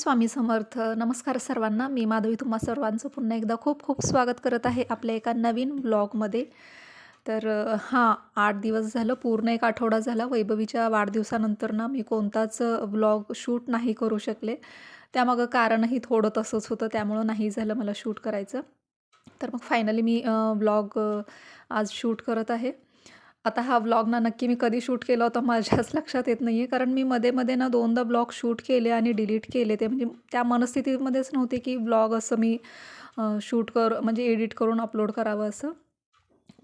स्वामी समर्थ. नमस्कार सर्वांना. मी माधवी तुम्हा सर्वांचं पुन्हा एकदा खूप खूप स्वागत करत आहे आपल्या एका नवीन ब्लॉगमध्ये. तर हां आठ दिवस झालं पूर्ण एक आठवडा झाला. वैभवीच्या वाढदिवसानंतर ना मी कोणताच ब्लॉग शूट नाही करू शकले. त्यामागं कारणही थोडं तसंच होतं त्यामुळं नाही झालं मला शूट करायचं. तर मग फायनली मी ब्लॉग आज शूट करत आहे. आता हा व्लॉग ना नक्की मी कधी शूट केला होता माझ्याच लक्षात येत नाही आहे कारण मी मध्ये मध्ये ना दोनदा ब्लॉग शूट केले आणि डिलीट केले. ते म्हणजे त्या मनस्थितीमध्येच नव्हते की ब्लॉग असं मी शूट कर म्हणजे एडिट करून अपलोड करावं असं.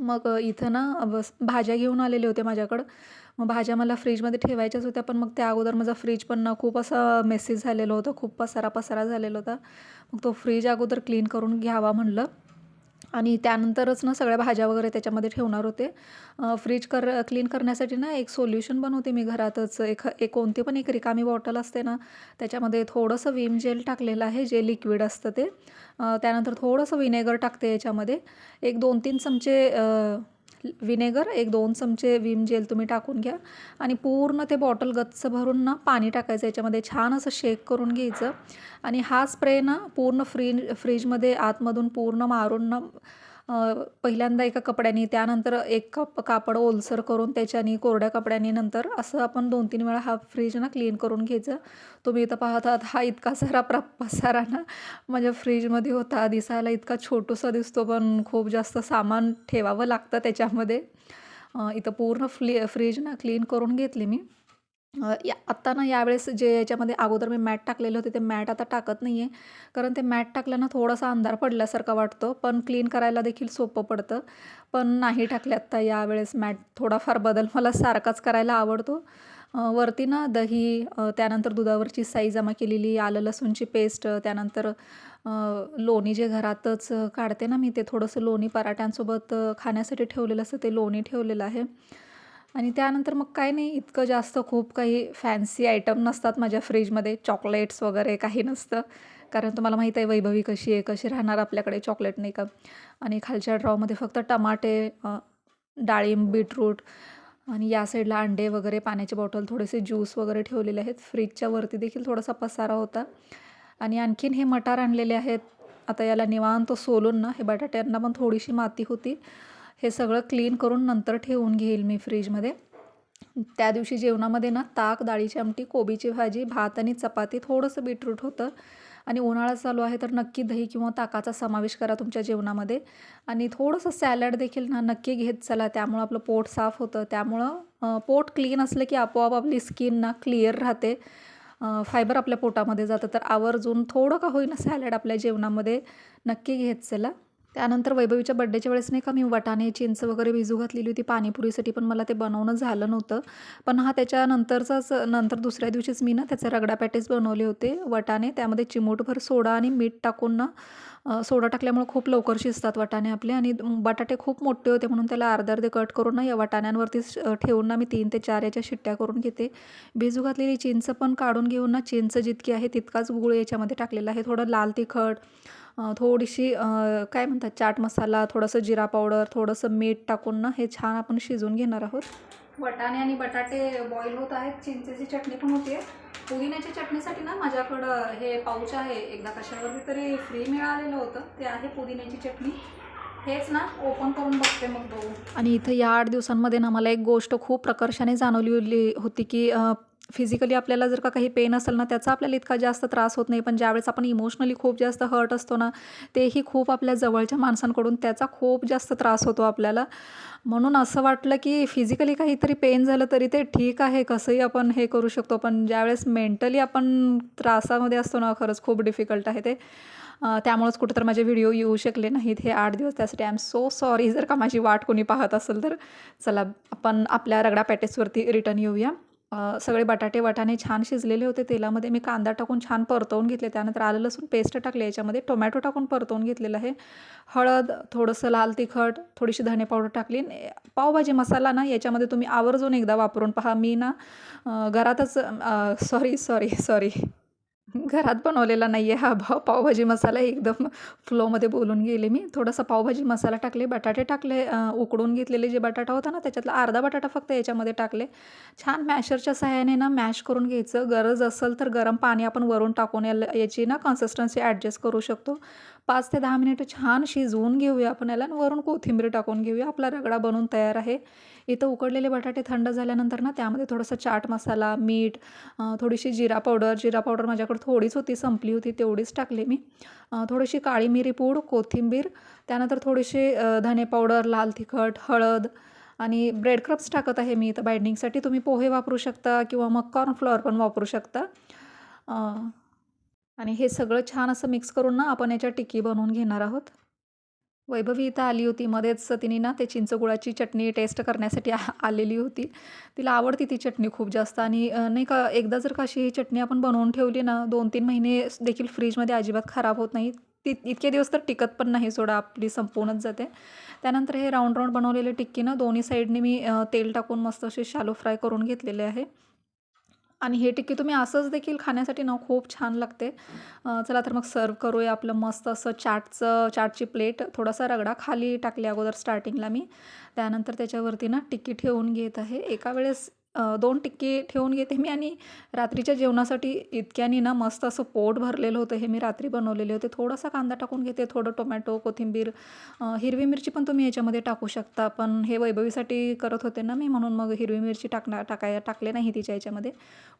मग इथं ना बस भाज्या घेऊन आलेले होते माझ्याकडं. मग भाज्या मला फ्रीजमध्ये ठेवायच्याच होत्या पण मग त्या अगोदर माझा फ्रीज पण ना खूप असा मेसेज झालेलं होतं खूप पसारा पसारा झालेला होता. मग तो फ्रीज अगोदर क्लीन करून घ्यावा म्हणलं. आणि त्यानंतरच ना सगळ्या भाज्या वगैरे त्याच्यामध्ये ठेवणार होते. फ्रीज कर क्लीन करण्यासाठी ना एक सोल्युशन बनवते मी घरातच. एक एक कोणती पण एक रिकामी बॉटल असते ना त्याच्यामध्ये थोडंसं विम जेल टाकलेलं आहे जे लिक्विड असतं ते. त्यानंतर थोडंसं विनेगर टाकते याच्यामध्ये. एक दोन तीन चमचे विनेगर एक दोन चमचे विम जेल तुम्ही टाकून घ्या. आणि पूर्ण ते बॉटल गच्च भरून ना पाणी टाकायचं याच्यामध्ये छान असं शेक करून घ्यायचं. आणि हा स्प्रे ना पूर्ण फ्रीज फ्रीजमध्ये आतमधून पूर्ण मारून ना पहिल्यांदा एका कपड्याने त्यानंतर एक कप कापड ओलसर करून त्याच्याने कोरड्या कपड्याने नंतर असं आपण दोन तीन वेळा हा फ्रीज ना क्लीन करून घ्यायचं. तुम्ही इथं पाहतात हा इतका सारा प्र पसारा ना माझ्या फ्रीजमध्ये होता. दिसायला इतका छोटूसा दिसतो पण खूप जास्त सामान ठेवावं लागतं त्याच्यामध्ये. इथं पूर्ण फ्ली फ्रीज ना क्लीन करून घेतली मी. या आत्ता ना यावेळेस जे याच्यामध्ये अगोदर मी मॅट टाकलेले होते ते मॅट आता टाकत नाही आहे कारण ते मॅट टाकल्यानं थोडासा अंधार पडल्यासारखा वाटतो. पण क्लीन करायला देखील सोपं पडतं. पण नाही टाकले आत्ता यावेळेस मॅट. थोडाफार बदल मला सारखाच करायला आवडतो. वरती ना दही त्यानंतर दुधावरची साई जमा केलेली आलं लसूणची पेस्ट त्यानंतर लोणी जे घरातच काढते ना मी ते थोडंसं लोणी पराठ्यांसोबत खाण्यासाठी ठेवलेलं असतं ते लोणी ठेवलेलं आहे. आणि त्यानंतर मग काय नाही इतकं जास्त खूप काही फॅन्सी आयटम नसतात माझ्या फ्रीजमध्ये चॉकलेट्स वगैरे काही नसतं. कारण तुम्हाला माहीत आहे वैभवी कशी आहे कशी राहणार आपल्याकडे चॉकलेट नाही का? आणि खालच्या ड्रॉमध्ये फक्त टमाटे डाळिंब बीटरूट आणि या साईडला अंडे वगैरे पाण्याची बॉटल थोडेसे ज्यूस वगैरे ठेवलेले आहेत. फ्रीजच्या वरती देखील थोडासा पसारा होता. आणि आणखीन हे मटार आणलेले आहेत. आता याला निवांत सोलून ना हे बटाट्यांना पण थोडीशी माती होती. हे सगळं क्लीन करून नंतर ठेवून घेईल मी फ्रीजमध्ये त्या दिवशी जेवणामध्ये ना ताक डाळीची आमटी कोबीची भाजी भात आणि चपाती थोडंसं बीटरूट होतं. आणि उन्हाळा चालू आहे तर नक्की दही किंवा ताकाचा समावेश करा तुमच्या जेवणामध्ये. आणि थोडंसं सॅलड देखील ना नक्की घेत चला. त्यामुळं आपलं पोट साफ होतं. त्यामुळं पोट क्लीन असलं की आपोआप आपली स्किन ना क्लिअर राहते. फायबर आपल्या पोटामध्ये जातं. तर आवर्जून थोडं का होईना सॅलड आपल्या जेवणामध्ये नक्की घेत चला. त्यानंतर वैभवीच्या बड्डेच्या वेळेस नाही का मी वटाणे चिंच वगैरे भिजू घातलेली होती. पाणीपुरीसाठी पण मला ते बनवणं झालं नव्हतं. पण हा त्याच्यानंतरचाच नंतर दुसऱ्या दिवशीच मी ना त्याचे रगडा पॅटेस बनवले होते वटाणे. त्यामध्ये चिमूटभर सोडा आणि मीठ टाकून ना सोडा टाकल्यामुळे खूप लवकर शिजतात वाटाणे आपले. आणि बटाटे खूप मोठे होते म्हणून त्याला अर्धे अर्धे कट करून ना या वटाण्यांवरती ठेवून ना मी तीन ते चार याच्या शिट्ट्या करून घेते. भिजू घातलेली चिंच पण काढून घेऊन ना चिंच जितकी आहे तितकाच गुळ याच्यामध्ये टाकलेला आहे. थोडं लाल तिखट थोडीशी काय म्हणतात चाट मसाला थोडंसं जिरा पावडर थोडंसं मीठ टाकून ना हे छान आपण शिजवून घेणार आहोत. वटाणे आणि बटाटे बॉईल होत आहेत. चिंचेची चटणी पण होते. पुदिन्याच्या चटणीसाठी ना माझ्याकडं हे पाऊच आहे. एकदा कशावरती तरी फ्री मिळालेलं होतं. ते आहे पुदिन्याची चटणी. हेच ना ओपन करून बघते मग बघू. आणि इथं या आठ दिवसांमध्ये ना मला एक गोष्ट खूप प्रकर्षाने जाणवली होती की फिजिकली आपल्याला जर का काही पेन असेल ना त्याचा आपल्याला इतका जास्त त्रास होत नाही. पण ज्यावेळेस आपण इमोशनली खूप जास्त हर्ट असतो ना तेही खूप आपल्या जवळच्या माणसांकडून त्याचा खूप जास्त त्रास होतो आपल्याला. म्हणून असं वाटलं की फिजिकली काहीतरी पेन झालं तरी ते ठीक आहे. कसंही आपण हे करू शकतो. पण ज्यावेळेस मेंटली आपण त्रासामध्ये असतो ना खरंच खूप डिफिकल्ट आहे ते. त्यामुळंच कुठं तर माझे व्हिडिओ येऊ शकले नाहीत. हे आठ दिवस. त्यासाठी आय एम सो सॉरी जर का माझी वाट कोणी पाहत असेल तर. चला आपण आपल्या रगडा पॅटेसवरती रिटर्न येऊया. अ, सगळे बटाटे वाटाणे छान शिजलेले होते तेलामध्ये. मी कांदा टाकून छान परतवून घेतले. त्यानंतर आलं लसूण पेस्ट टाकले. याच्यामध्ये टोमॅटो टाकून परतवून घेतलेलं आहे. हळद थोडंसं लाल तिखट थोडीशी धने पावडर टाकली. पावभाजी मसाला ना याच्यामध्ये तुम्ही आवर्जून एकदा वापरून पहा. मी ना अ, घरातच सॉरी सॉरी सॉरी घरात बनवलेला नाही आहे हा भाव. पावभाजी मसाला एकदम फ्लोमध्ये बोलून गेले मी. थोडासा पावभाजी मसाला टाकले बटाटे टाकले उकडून घेतलेले जे बटाटा होता ना त्याच्यातला अर्धा बटाटा फक्त याच्यामध्ये टाकले. छान मॅशरच्या सहाय्याने ना मॅश करून घ्यायचं. गरज असेल तर गरम पाणी आपण वरून टाकून याला याची ना कन्सिस्टन्सी ॲडजस्ट करू शकतो. पाच ते दहा मिनिटं छान शिजवून घेऊया आपण याला आणि वरून कोथिंबीर टाकून घेऊया. आपला रगडा बनवून तयार आहे. इथं उकडलेले बटाटे थंड झाल्यानंतर ना त्यामध्ये थोडंसं चाट मसाला मीठ थोडीशी जिरा पावडर जिरा पावडर माझ्याकडे थोडीच होती संपली होती तेवढीच टाकली मी. थोडीशी काळी मिरी पूड कोथिंबीर त्यानंतर थोडीशी धने पावडर लाल तिखट हळद आणि ब्रेड क्रप्स टाकत आहे मी इथं बाइंडिंगसाठी तुम्ही पोहे वापरू शकता किंवा मग कॉर्नफ्लॉवर पण वापरू शकता. आणि हे सगळं छान असं मिक्स करून ना आपण याच्या टिक्की बनवून घेणार आहोत. वैभवी इथं आली होती. मध्येच तिने ना ते चिंचगुळाची चटणी टेस्ट करण्यासाठी आ आलेली होती. तिला आवडती ती चटणी खूप जास्त आणि नाही का एकदा जर का अशी ही चटणी आपण बनवून ठेवली ना दोन तीन महिने देखील फ्रीजमध्ये अजिबात खराब होत नाही. ती इतके दिवस तर टिकत पण नाही सोडा आपली संपूर्णच जाते. त्यानंतर हे राऊंड राऊंड बनवलेले टिक्की ना दोन्ही साईडने मी तेल टाकून मस्त असे शालो फ्राय करून घेतलेले आहे. आणि हे टिक्की तुम्ही असंच देखील खाण्यासाठी ना खूप छान लागते. चला तर मग सर्व करूया आपलं मस्त असं चाटचं चाटची प्लेट. थोडासा रगडा खाली टाकली अगोदर स्टार्टिंगला मी. त्यानंतर त्याच्यावरती ना टिक्की ठेवून घेत आहे. एका वेळेस दोन टिक्की ठेवून घेते मी आणि रात्रीच्या जेवणासाठी इतक्यानी ना मस्त असं पोट भरलेलं होतं. हे मी रात्री बनवलेले होते. थोडासा कांदा टाकून घेते थोडं टोमॅटो कोथिंबीर हिरवी मिरची पण तुम्ही याच्यामध्ये टाकू शकता. पण हे वैभवीसाठी करत होते ना मी म्हणून मग हिरवी मिरची टाकणार टाकाय टाकले नाही तिच्या याच्यामध्ये.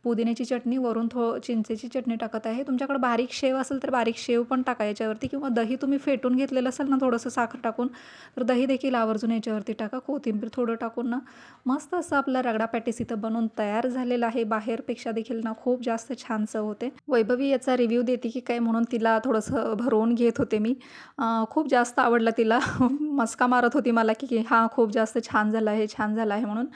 पुदिन्याची चटणी वरून थो चिंचेची चटणी टाकत आहे. तुमच्याकडे बारीक शेव असेल तर बारीक शेव पण टाका याच्यावरती किंवा दही तुम्ही फेटून घेतलेलं असेल ना थोडंसं साखर टाकून तर दही देखील आवर्जून याच्यावरती टाका. कोथिंबीर थोडं टाकून ना मस्त असं आपला रगडा पॅटिसी इथं बनवून तयार झालेला आहे. बाहेरपेक्षा देखील ना खूप जास्त छान चव होते. वैभवी याचा रिव्ह्यू देते की काय म्हणून तिला थोडंसं भरवून घेत होते मी. खूप जास्त आवडला तिला. मस्का मारत होती मला की की हां खूप जास्त छान झालं आहे छान झालं आहे म्हणून.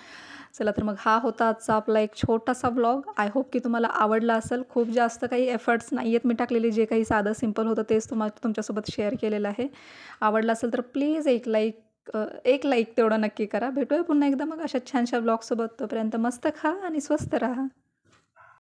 चला तर मग हा होता आजचा आपला एक छोटासा ब्लॉग आय होप की तुम्हाला आवडला असेल. खूप जास्त काही एफर्ट्स नाही आहेत मी टाकलेले. जे काही साधं सिंपल होतं तेच तुम्हाला तुमच्यासोबत शेअर केलेलं आहे. आवडलं असेल तर प्लीज एक लाईक एक लाईक तेवढं नक्की करा. भेटूया पुन्हा एकदा मग अशा छानशा ब्लॉगसोबत तोपर्यंत मस्त खा आणि स्वस्त राहा.